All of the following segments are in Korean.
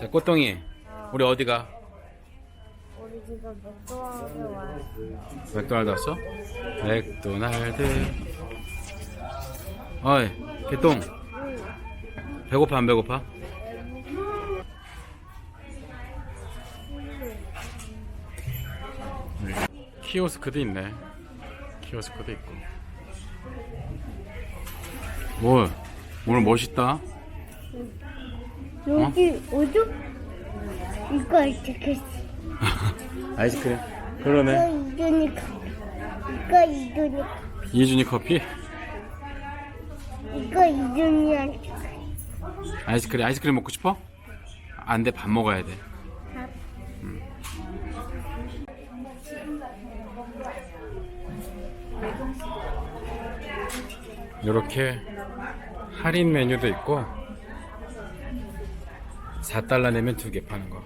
자, 꽃동이. 우리 어디가? 우리 지금 맥도날드 와요. 맥도날드 왔어? 맥도날드. 어이, 개똥. 배고파, 안 배고파? 네, 키오스크도 있네. 키오스크도 있고. 뭘? 오늘 멋있다. 여기 어디? 이거 이렇게 아이스크림. 이거 그러네. 이거니까 이거 이거니까 이준이 커피? 이거 이거니까 아이스크림, 아이스크림 먹고 싶어? 안 돼, 밥 먹어야 돼. 이렇게 할인 메뉴도 있고 4달러 내면 두 개 파는 거.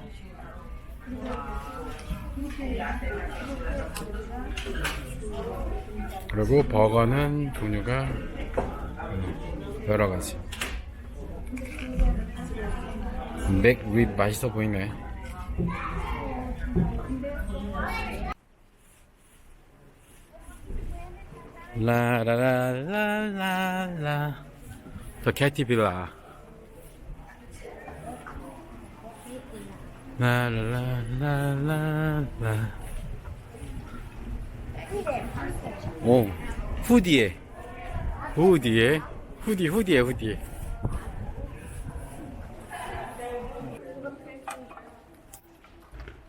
그리고 버거는 종류가 음, 여러 가지. 맥윗 맛있어 보이네. 라라라라라라 더 캐티빌라 라라라라라라 오 후디에 후디에 후디 후디에 후디에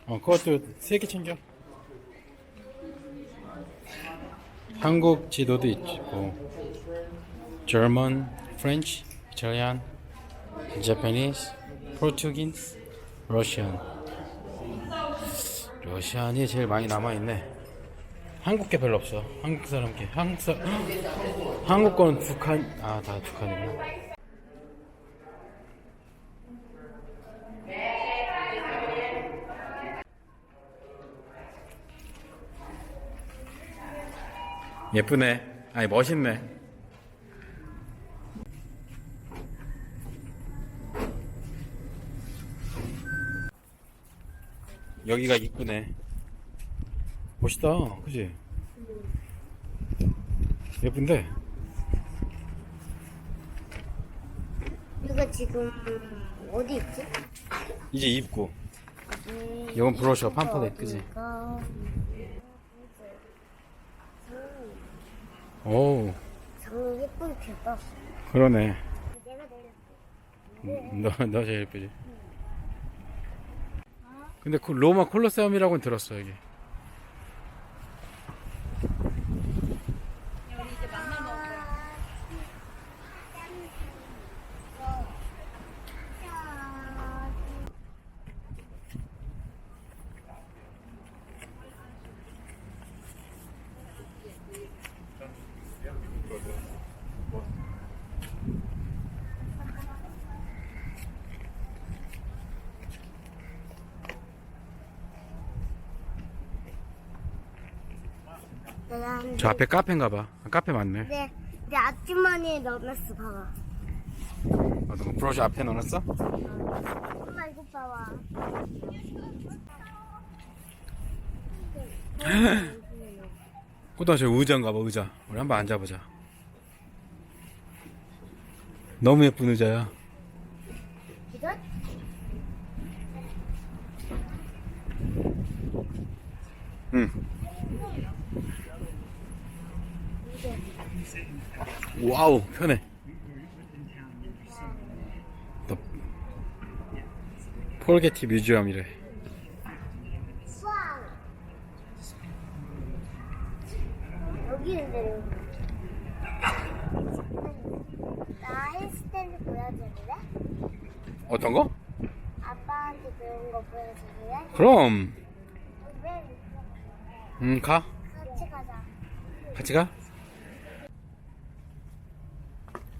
어, 그것도 세 개 챙겨. 한국 지도도 있고, German, French, Italian, Japanese, Portuguese, Russian. 러시안이 제일 많이 남아 있네. 한국 게 별로 없어. 한국 사람 게 한국 사 한국 건 북한 아 다 북한이구나. 예쁘네. 아니 멋있네. 여기가 이쁘네. 멋있다. 그지? 예쁜데? 이거 지금 어디 있지? 이제 입고. 이건 브로셔 팜플렛 그지? 이거 오장 예쁘게 폈다. 그러네. 내가 내렸어. 너, 너 제일 예쁘지? 근데 그 로마 콜로세움이라고는 들었어 여기. 내 가한저 앞에 카페인가 봐. 아, 카페 맞네. 내, 내 앞주머니에 넣어놨어, 봐봐. 어, 너 브로셔 앞에 넣어놨어? 엄마, 이거 봐봐. 호다 저 의자인가 봐 의자. 우리 한번 앉아보자. 너무 예쁜 의자야. 이건? 응. 와우 편해. 더 폴게티 뮤지엄이래. 우와! 여기 있는데, 나 헬스탠드 보여줄래? 어떤 거? 아빠한테 배운 거 보여줄래? 그럼 왜음 가. 같이 가자. 같이 가.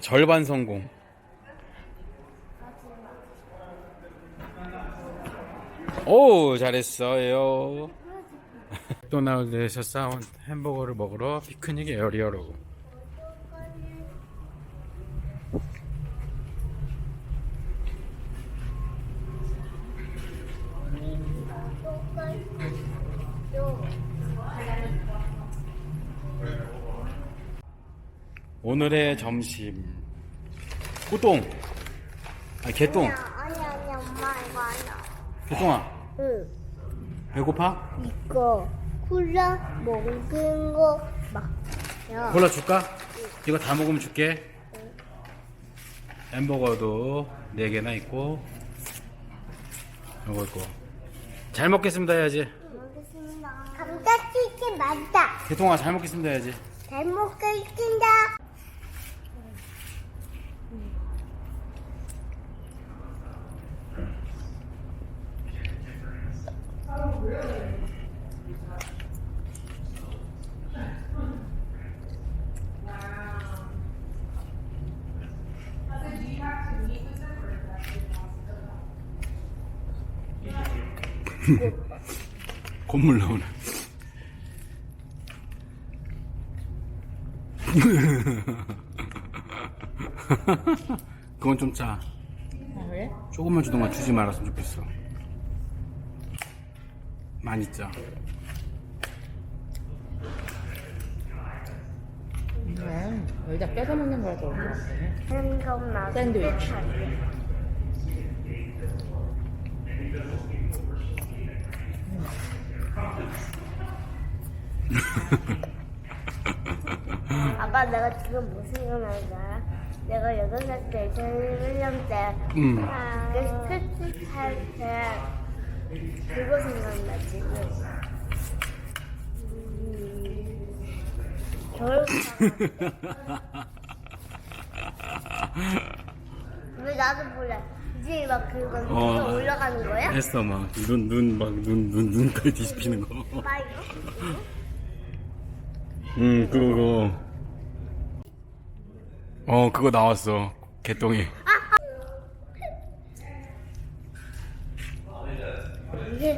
절반 성공. 오, 잘했어요. 맥도날드에서 싸온 햄버거를 먹으러 피크닉 에어리어로. 오늘의 점심. 꾸똥. 아, 개똥. 아니 아니 엄마 이거 아니야. 개똥아, 응. 배고파? 이거 콜라 먹은 거 막. 야. 콜라 줄까? 이거 다 먹으면 줄게. 햄버거도 4개나 있고, 이거 있고. 잘 먹겠습니다 해야지. 먹겠습니다. 감자튀김 맞다. 개똥아, 잘 먹겠습니다 해야지. 잘 먹겠습니다. 콧물 나오네. 그건 좀 짜. 아, 그래? 조금만 주던가 주지 말았으면 좋겠어. 많이 짜. 음, 여기다 껴서 먹는 거라서. 생각나. 샌드위치. 아빠 내가 지금 무슨 줄 알아? 내가 여덟 살 때, 2001년 때, 음. 그 스케치 할때 그거 생각나 지금. 음, 겨울 왜 나도 몰라. 이제 막 그거 어. 올라가는 거야? 했어 막 눈 눈 막 눈 눈 눈까지 뒤집히는 거. 막 이거? 음 그거. 어 그거 나왔어 개똥이. 이게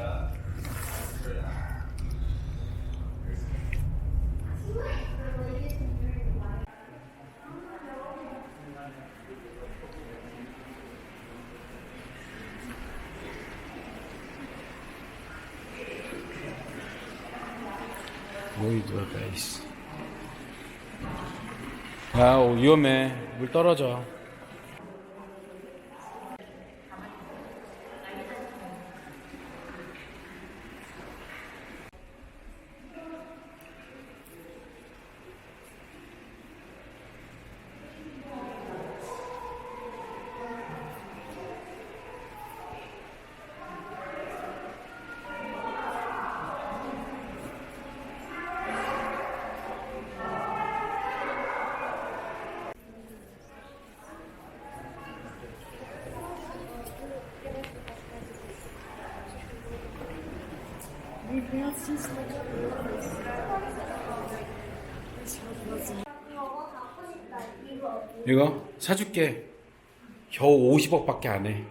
오이도 베이스. 야 오, 위험해 물 떨어져. 이거 사줄게. 겨우 50억밖에 안 해.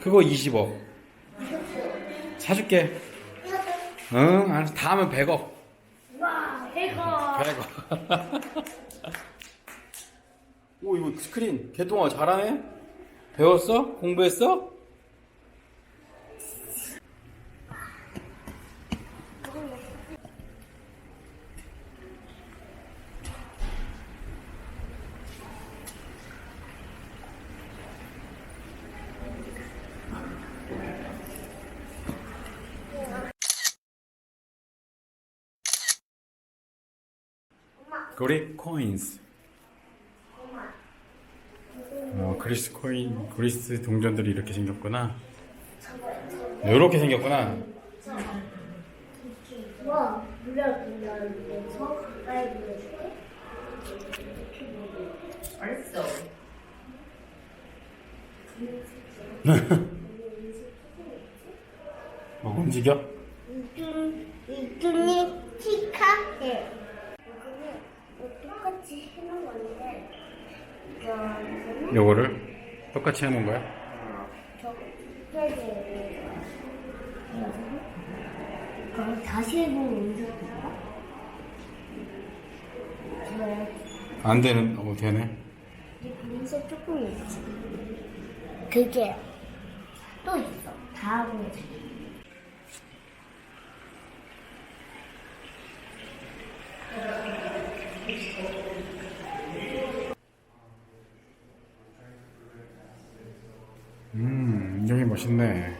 그거 20억. 사줄게. 응, 알았어. 다 하면 100억. 와 이거 100억. 오, 이거 스크린. 개똥아, 잘하네? 배웠어? 공부했어? 그리 코인스. 어, 그리스 코인, 그리스 동전들이 이렇게 생겼구나. 이렇게 생겼구나. 먹으면 움직여? 이준, 이준이 치카해. 이거는 뭐 똑같이 해놓은 건데, 이거는 요거를 똑 같이 해놓은 거야? 그럼 다시 해보면 안 되는, 어, 되네. 이 그림체 조금 있지. 그게 또 있어. 다 하고 있지. 음, 여기 멋있네.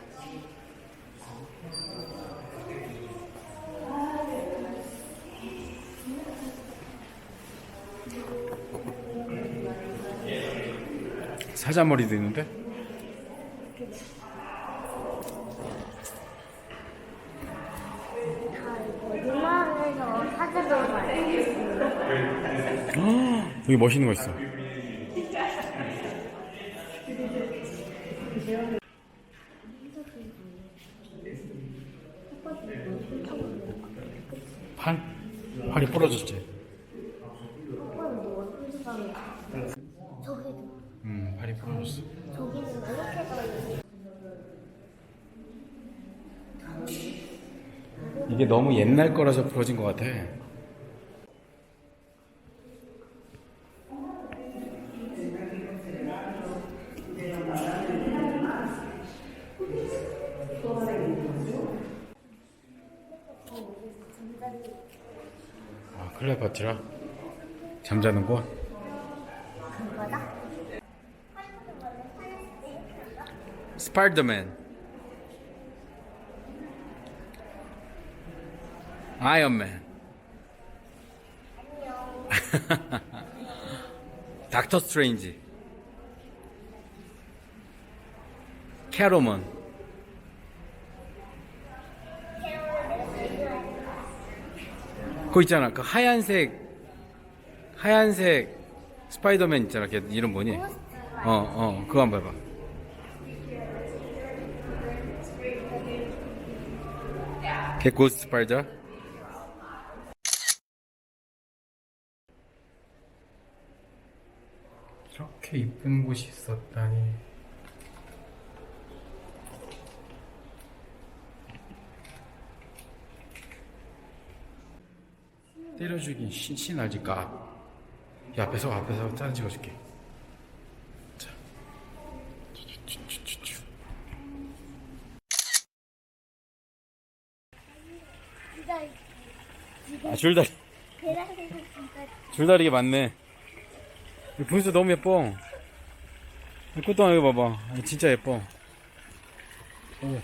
사자머리도 있는데? 봐요. 여기 멋있는 거 있어. 팔? 팔이 부러졌지? 저기도, 음, 팔이 부러졌어. 저기는 이렇게 가요. 이게 너무 옛날 거라서 부러진 것 같아. 아, 클레오파트라? 잠자는 곳? 스파이더맨 아이언맨. 닥터 스트레인지. 캐로먼. 그거 있잖아. 그 하얀색 하얀색 스파이더맨 있잖아. 걔 이름 뭐니? 어 어 그거 한번 봐봐. 걔 고스트 스파이더 이렇게 이쁜 곳이 있었다니 때려주긴 신신 알지 까. 야 앞에서 앞에서 사진 찍어줄게. 자. 아 줄다리 줄다리가 많네. 이 분수 너무 예뻐. 이 꽃동아 이거 봐봐. 아, 진짜 예뻐. 오.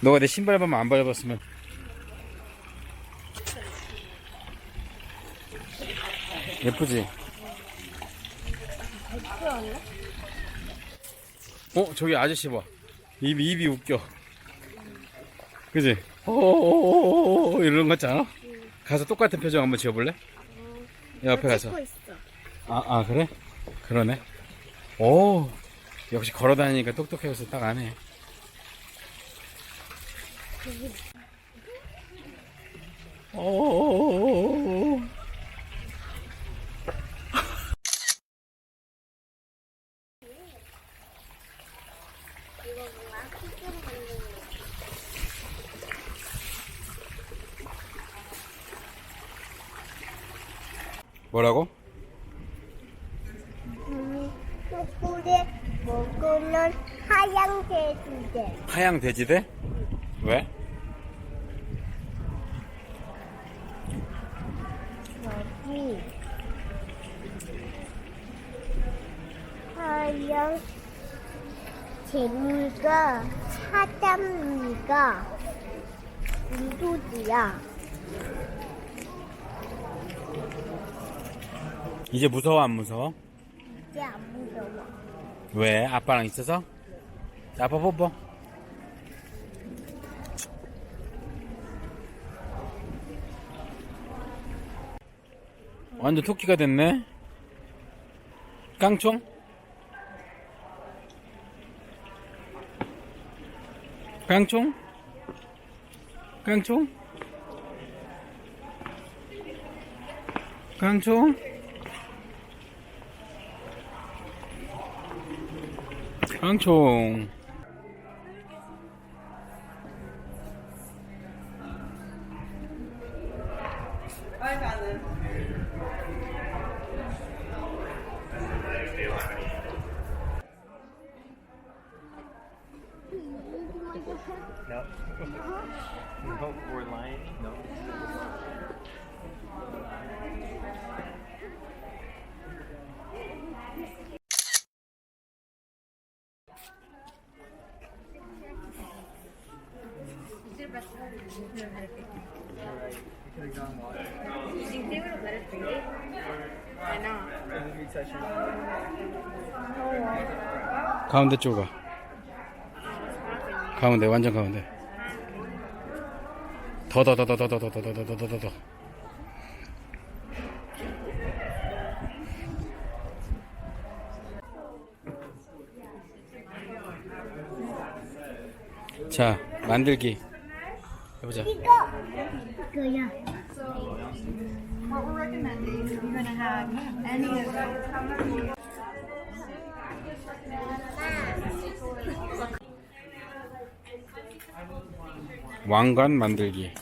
너가 내 신발 밟으면 안 밟았으면. 예쁘지? 어 저기 아저씨 봐. 입이 입이 웃겨. 그지? 오 이런 거 있잖아. 가서 똑같은 표정 한번 지어볼래? 옆에 가서. 찍고 있어. 아, 아, 그래? 그러네. 오, 역시 걸어 다니니까 똑똑해서 딱 아네. 오, 이거 뭐야? 피규어 만드는 거. 뭐라고? 초콜릿 먹으면 하얀색 두개 하양 돼지대? 왜? 여기 하얀 재물가 사장미가 이도지야 이제 무서워, 안 무서워? 이제 안 무서워 왜? 아빠랑 있어서? 자, 아빠 뽀뽀. 완전 토끼가 됐네? 깡총? 깡총? 깡총? 깡총? 苍穹。 가운데 쪽아. 가운데 완전 가운데. 더 더 더 더 더 더 더 더 더 더 더더 더. 자 만들기 해보자. 이거 이거야. What we're recommending, you're gonna have any of those. 왕관 만들기.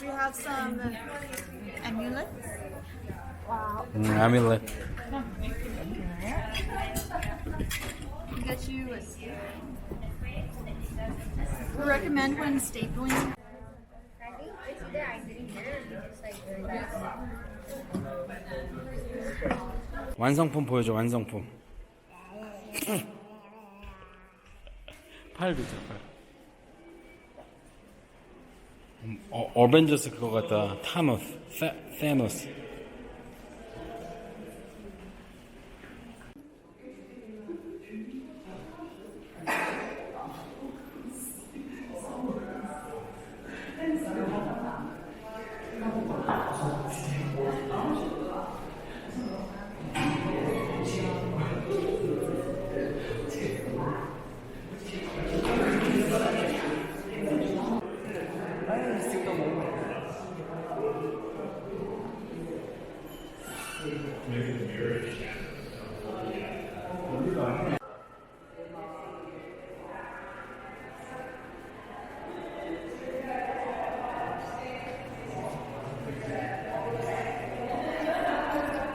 We have some amulets. 음, 아밀렛. We get you a We recommend when stapling. 완성품 보여줘 완성품. 팔도 있어 팔. 음, 어, 어벤져스 그거 같다. 타노스, 세, 세노스.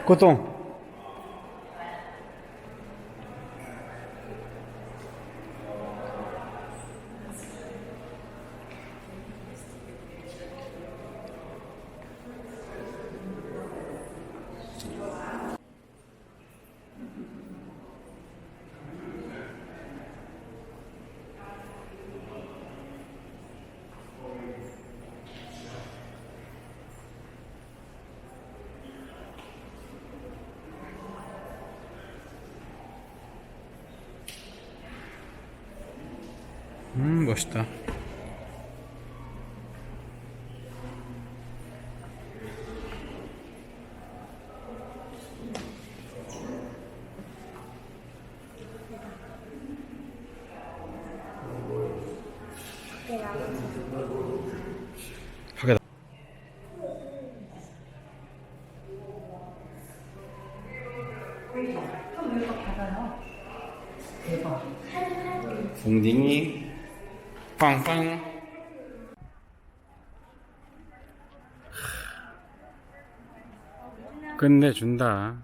Coton, 음 멋있다. 밖에 나. 웅딩이 빵빵 끝내준다